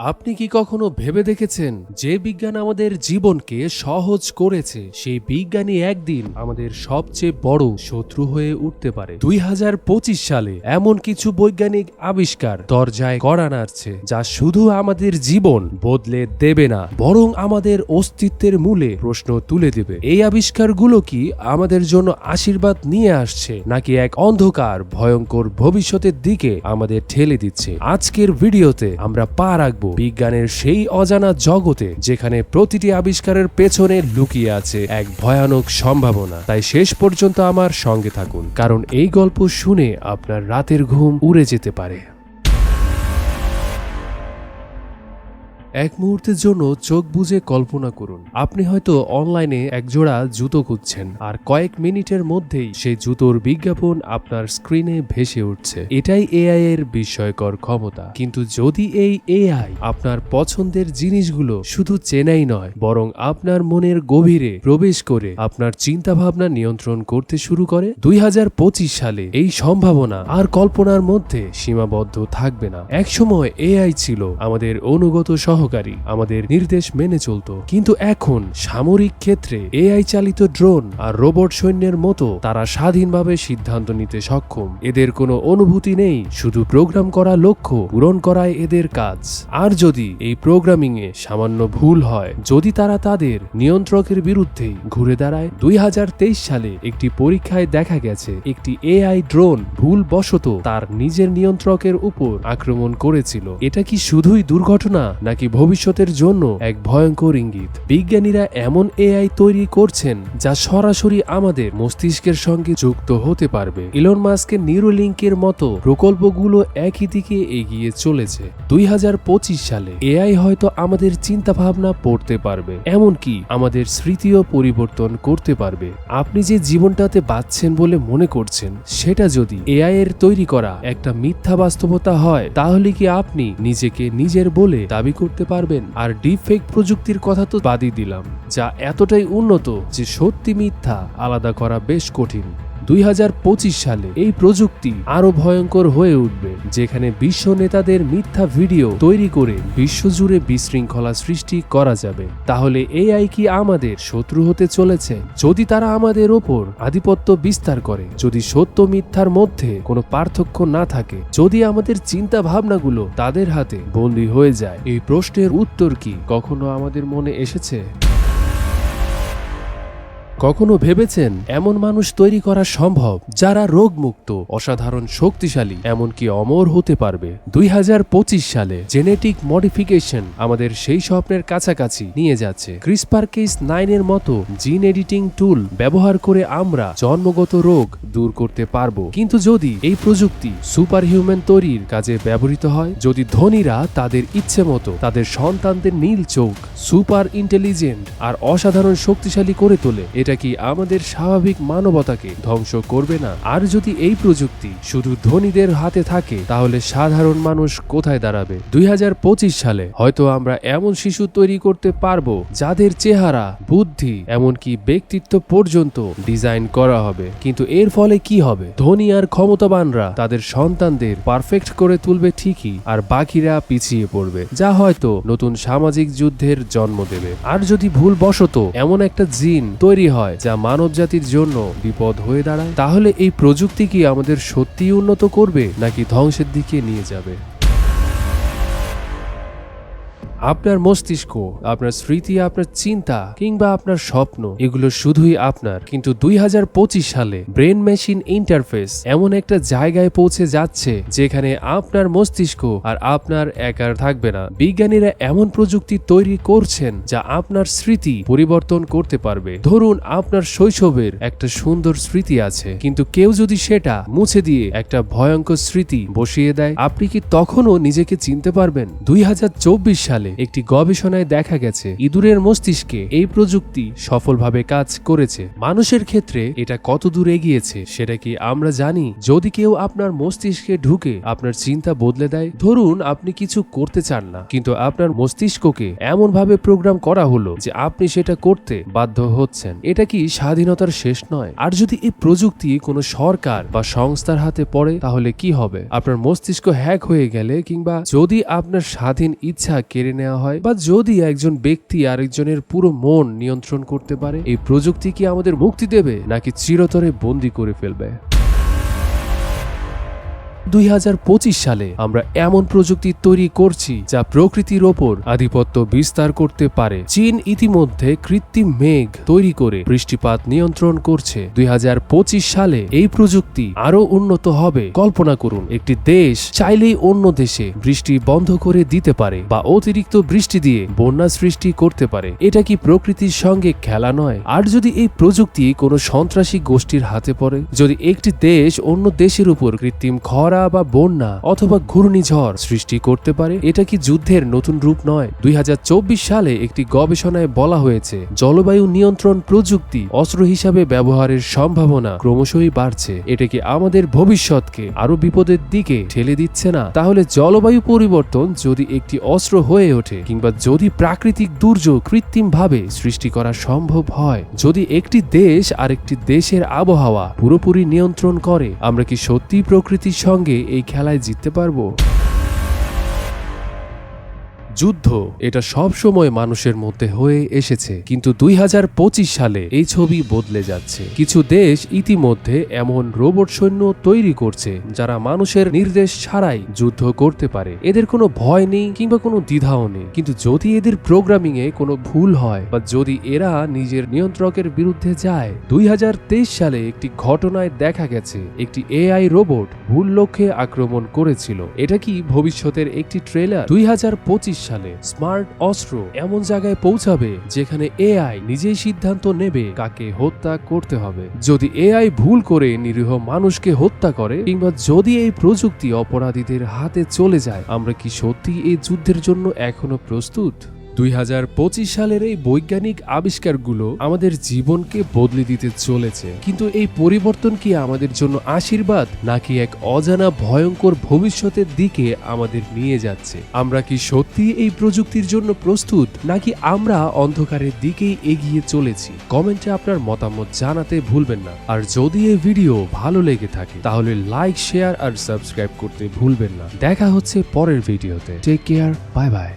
আপনি কি কখনো ভেবে দেখেছেন যে বিজ্ঞান আমাদের জীবনকে সহজ করেছে? সেই বিজ্ঞানী একদিন আমাদের সবচেয়ে বড় শত্রু হয়ে উঠতে পারে। দুই হাজার পঁচিশ সালে এমন কিছু বৈজ্ঞানিক আবিষ্কার দরজায় করা নাড়ছে, যা শুধু আমাদের জীবন বদলে দেবে না, বরং আমাদের অস্তিত্বের মূলে প্রশ্ন তুলে দেবে। এই আবিষ্কারগুলো কি আমাদের জন্য আশীর্বাদ নিয়ে আসছে, নাকি এক অন্ধকার, ভয়ঙ্কর ভবিষ্যতের দিকে আমাদের ঠেলে দিচ্ছে? আজকের ভিডিওতে আমরা পা রাখব বিজ্ঞানের সেই অজানা জগতে যেখানে প্রতিটি আবিষ্কারের পেছনে লুকিয়ে আছে এক ভয়ানক সম্ভাবনা। তাই শেষ পর্যন্ত আমার সঙ্গে থাকুন, কারণ এই গল্প শুনে আপনার রাতের ঘুম উড়ে যেতে পারে। এক মুহূর্তের জন্য চোখ বুজে কল্পনা করুন। আপনি হয়তো অনলাইনে একজোড়া জুতো খুঁজছেন আর কয়েক মিনিটের মধ্যেই সেই জুতোর বিজ্ঞাপন আপনার স্ক্রিনে ভেসে উঠছে। এটাই এআই এর বিস্ময়কর ক্ষমতা। কিন্তু যদি এই এআই আপনার পছন্দের জিনিসগুলো শুধু চেনাই নয়, বরং আপনার মনের গভীরে প্রবেশ করে আপনার চিন্তাভাবনা নিয়ন্ত্রণ করতে শুরু করে, দুই হাজার পঁচিশ সালে এই সম্ভাবনা আর কল্পনার মধ্যে সীমাবদ্ধ থাকবে না। একসময় এআই ছিল আমাদের অনুগত সহকারী আমাদের নির্দেশ মেনে চলতো। কিন্তু এখন সামরিক ক্ষেত্রে এআই চালিত ড্রোন আর রোবট সৈন্যের মতো তারা স্বাধীনভাবে সিদ্ধান্ত নিতে সক্ষম। এদের কোনো অনুভূতি নেই, শুধু প্রোগ্রাম করা লক্ষ্য পূরণ করাই এদের কাজ। আর যদি এই প্রোগ্রামিং এ সামান্য ভুল হয়, যদি তারা তাদের নিয়ন্ত্রকের বিরুদ্ধে ঘুরে দাঁড়ায়, দুই হাজার তেইশ সালে একটি পরীক্ষায় দেখা গেছে, একটি এআই ড্রোন ভুল বশত তার নিজের নিয়ন্ত্রকের উপর আক্রমণ করেছিল। এটা কি শুধুই দুর্ঘটনা, নাকি ভবিষ্যতের জন্য এক ভয়ঙ্কর ইঙ্গিত। বিজ্ঞানীরা এমন এআই তৈরি করছেন যা সরাসরি আমাদের মস্তিষ্কের সঙ্গে যুক্ত হতে পারবে। ইলন মাস্কের নিউরোলিঙ্কের মতো প্রকল্পগুলো একই দিকে এগিয়ে চলেছে। দুই হাজার পঁচিশ সালে এআই হয়তো আমাদের চিন্তা ভাবনা পড়তে পারবে, এমনকি আমাদের স্মৃতিও পরিবর্তন করতে পারবে। আপনি যে জীবনটাতে বাঁচছেন বলে মনে করছেন, সেটা যদি এআই এর তৈরি করা একটা মিথ্যা বাস্তবতা হয়, তাহলে কি আপনি নিজেকে নিজের বলে দাবি করতে পারবেন। আর ডিপ ফেক প্রযুক্তির কথা তো বাদই দিলাম। যা এতটাই উন্নত যে সত্যি মিথ্যা আলাদা করা বেশ কঠিন। দুই হাজার পঁচিশ সালে এই প্রযুক্তি আরও ভয়ঙ্কর হয়ে উঠবে, যেখানে বিশ্ব নেতাদের মিথ্যা ভিডিও তৈরি করে বিশ্বজুড়ে বিশৃঙ্খলা সৃষ্টি করা যাবে। তাহলে এআই কি আমাদের শত্রু হতে চলেছে? যদি তারা আমাদের ওপর আধিপত্য বিস্তার করে, যদি সত্য মিথ্যার মধ্যে কোনো পার্থক্য না থাকে, যদি আমাদের চিন্তা ভাবনাগুলো তাদের হাতে বন্দী হয়ে যায়, এই প্রশ্নের উত্তর কি কখনো আমাদের মনে এসেছে? কখনো ভেবেছেন এমন মানুষ তৈরি করা সম্ভব যারা রোগমুক্ত, অসাধারণ, শক্তিশালী, এমনকি অমর হতে পারবে? দুই হাজার পঁচিশ সালে জেনেটিক মডিফিকেশন আমাদের সেই স্বপ্নের কাছাকাছি নিয়ে যাচ্ছে। ক্রিসপার কেস মতো জিন এডিটিং টুল ব্যবহার করে আমরা জন্মগত রোগ দূর করতে পারব। কিন্তু যদি এই প্রযুক্তি সুপার হিউম্যান তৈরির কাজে ব্যবহৃত হয়, যদি ধনীরা তাদের ইচ্ছে মতো তাদের সন্তানদের নীল চোখ, সুপার ইন্টেলিজেন্ট আর অসাধারণ শক্তিশালী করে তোলে এটা কি আমাদের স্বাভাবিক মানবতাকে ধ্বংস করবে না? আর যদি এই প্রযুক্তি শুধু ধনীদের হাতে থাকে, তাহলে সাধারণ মানুষ কোথায় দাঁড়াবে? দুই সালে হয়তো আমরা এমন শিশু তৈরি করতে পারব যাদের চেহারা, বুদ্ধি, এমনকি ব্যক্তিত্ব পর্যন্ত ডিজাইন করা হবে। কিন্তু এর ফলে কি হবে? ধনী আর ক্ষমতাবানরা তাদের সন্তানদের পারফেক্ট করে তুলবে ঠিকই, আর বাকিরা পিছিয়ে পড়বে, যা হয়তো নতুন সামাজিক যুদ্ধের জন্ম দেবে। আর যদি ভুল বশত এমন একটা জিন তৈরি হয় যা মানব জাতির জন্য বিপদ হয়ে দাঁড়ায়? তাহলে এই প্রযুক্তি কি আমাদের সত্যিই উন্নত করবে, নাকি ধ্বংসের দিকে নিয়ে যাবে? আপনার মস্তিষ্ক, আপনার স্মৃতি, আপনার চিন্তা কিংবা আপনার স্বপ্ন, এগুলো শুধুই আপনার। কিন্তু দুই হাজার পঁচিশ সালে ব্রেন মেশিন ইন্টারফেস এমন একটা জায়গায় পৌঁছে যাচ্ছে যেখানে আপনার মস্তিষ্ক আর আপনার একার থাকবে না। বিজ্ঞানীরা এমন প্রযুক্তি তৈরি করছেন যা আপনার স্মৃতি পরিবর্তন করতে পারবে। ধরুন আপনার শৈশবের একটা সুন্দর স্মৃতি আছে, কিন্তু কেউ যদি সেটা মুছে দিয়ে একটা ভয়ঙ্কর স্মৃতি বসিয়ে দেয়, আপনি কি তখনও নিজেকে চিনতে পারবেন? দুই হাজার চব্বিশ সালে সালে একটি গবেষণায় দেখা গেছে, ইঁদুরের মস্তিষ্কে এই প্রযুক্তি সফলভাবে কাজ করেছে। মানুষের ক্ষেত্রে এটা কত দূর এগিয়েছে, সেটা কি আমরা জানি? যদি কেউ আপনার মস্তিষ্কে ঢুকে আপনার চিন্তা বদলে দেয়, ধরুন আপনি কিছু করতে চান না, কিন্তু আপনার মস্তিষ্ককে এমন ভাবে প্রোগ্রাম করা হলো যে আপনি সেটা করতে বাধ্য হচ্ছেন। এটা কি স্বাধীনতার শেষ নয়? আর যদি এই প্রযুক্তি কোনো সরকার বা সংস্থার হাতে পড়ে, তাহলে কি হবে? আপনার মস্তিষ্ক হ্যাক হয়ে গেলে কিংবা যদি আপনার স্বাধীন ইচ্ছা কেড়ে নেওয়া হয়, বা যদি একজন ব্যক্তি আরেকজনের পুরো মন নিয়ন্ত্রণ করতে পারে, এই প্রযুক্তি কি আমাদের মুক্তি দেবে, নাকি চিরতরে বন্দি করে ফেলবে? দুই হাজার পঁচিশ সালে আমরা এমন প্রযুক্তি তৈরি করছি যা প্রকৃতির ওপর আধিপত্য বিস্তার করতে পারে। চীন ইতিমধ্যে কৃত্রিম মেঘ তৈরি করে বৃষ্টিপাত নিয়ন্ত্রণ করছে। দুই সালে এই প্রযুক্তি আরও উন্নত হবে। কল্পনা করুন, একটি দেশ চাইলেই অন্য দেশে বৃষ্টি বন্ধ করে দিতে পারে বা অতিরিক্ত বৃষ্টি দিয়ে বন্যা সৃষ্টি করতে পারে। এটা কি প্রকৃতির সঙ্গে খেলা নয়? আর যদি এই প্রযুক্তি কোনো সন্ত্রাসী গোষ্ঠীর হাতে পড়ে? যদি একটি দেশ অন্য দেশের উপর কৃত্রিম খরা বা বন্যা অথবা ঘূর্ণিঝড় সৃষ্টি করতে পারে, এটা কি যুদ্ধের নতুন রূপ নয়? দুই সালে একটি গবেষণায় বলা হয়েছে, জলবায়ু নিয়ন্ত্রণ প্রযুক্তি অস্ত্র হিসাবে ব্যবহারের সম্ভাবনা ক্রমশই বাড়ছে। এটা কি আমাদের ভবিষ্যৎকে আরও বিপদের দিকে ঠেলে দিচ্ছে না? তাহলে জলবায়ু পরিবর্তন যদি একটি অস্ত্র হয়ে ওঠে, কিংবা যদি প্রাকৃতিক দুর্যোগ কৃত্রিমভাবে সৃষ্টি করা সম্ভব হয়, যদি একটি দেশ আরেকটি দেশের আবহাওয়া পুরোপুরি নিয়ন্ত্রণ করে, আমরা কি সত্যি প্রকৃতির সঙ্গে এই খেলায় জিততে পারব? যুদ্ধ এটা সব সময় মানুষের মধ্যে হয়ে এসেছে। কিন্তু দুই হাজার পঁচিশ সালে এই ছবি বদলে যাচ্ছে। কিছু দেশ ইতিমধ্যে এমন রোবট সৈন্য তৈরি করছে, যারা মানুষের নির্দেশ ছাড়াই যুদ্ধ করতে পারে। এদের কোনো ভয় নেই কিংবা কোনো দ্বিধাও নেই। কিন্তু যদি এদের প্রোগ্রামিং এ কোনো ভুল হয়, বা যদি এরা নিজের নিয়ন্ত্রকের বিরুদ্ধে যায়, দুই হাজার তেইশ সালে একটি ঘটনায় দেখা গেছে, একটি এআই রোবট ভুল লক্ষ্যে আক্রমণ করেছিল। এটা কি ভবিষ্যতের একটি ট্রেলার দুই হাজার পঁচিশ সালে। স্মার্ট অস্ত্র এমন জায়গায় পৌঁছাবে যেখানে এআই নিজেই সিদ্ধান্ত নেবে কাকে হত্যা করতে হবে। যদি এআই ভুল করে নিরীহ মানুষকে হত্যা করে কিংবা যদি এই প্রযুক্তি অপরাধীদের হাতে চলে যায়, আমরা কি সত্যি এই যুদ্ধের জন্য এখনও প্রস্তুত? দুই হাজার পঁচিশ সালের এই বৈজ্ঞানিক আবিষ্কারগুলো আমাদের জীবনকে বদলে দিতে চলেছে। কিন্তু এই পরিবর্তন কি আমাদের জন্য আশীর্বাদ, নাকি এক অজানা ভয়ঙ্কর ভবিষ্যতের দিকে আমাদের নিয়ে যাচ্ছে? আমরা কি সত্যি এই প্রযুক্তির জন্য প্রস্তুত, নাকি আমরা অন্ধকারের দিকেই এগিয়ে চলেছি? কমেন্টে আপনার মতামত জানাতে ভুলবেন না। আর যদি এই ভিডিও ভালো লেগে থাকে, তাহলে লাইক, শেয়ার আর সাবস্ক্রাইব করতে ভুলবেন না। দেখা হচ্ছে পরের ভিডিওতে। Take care bye bye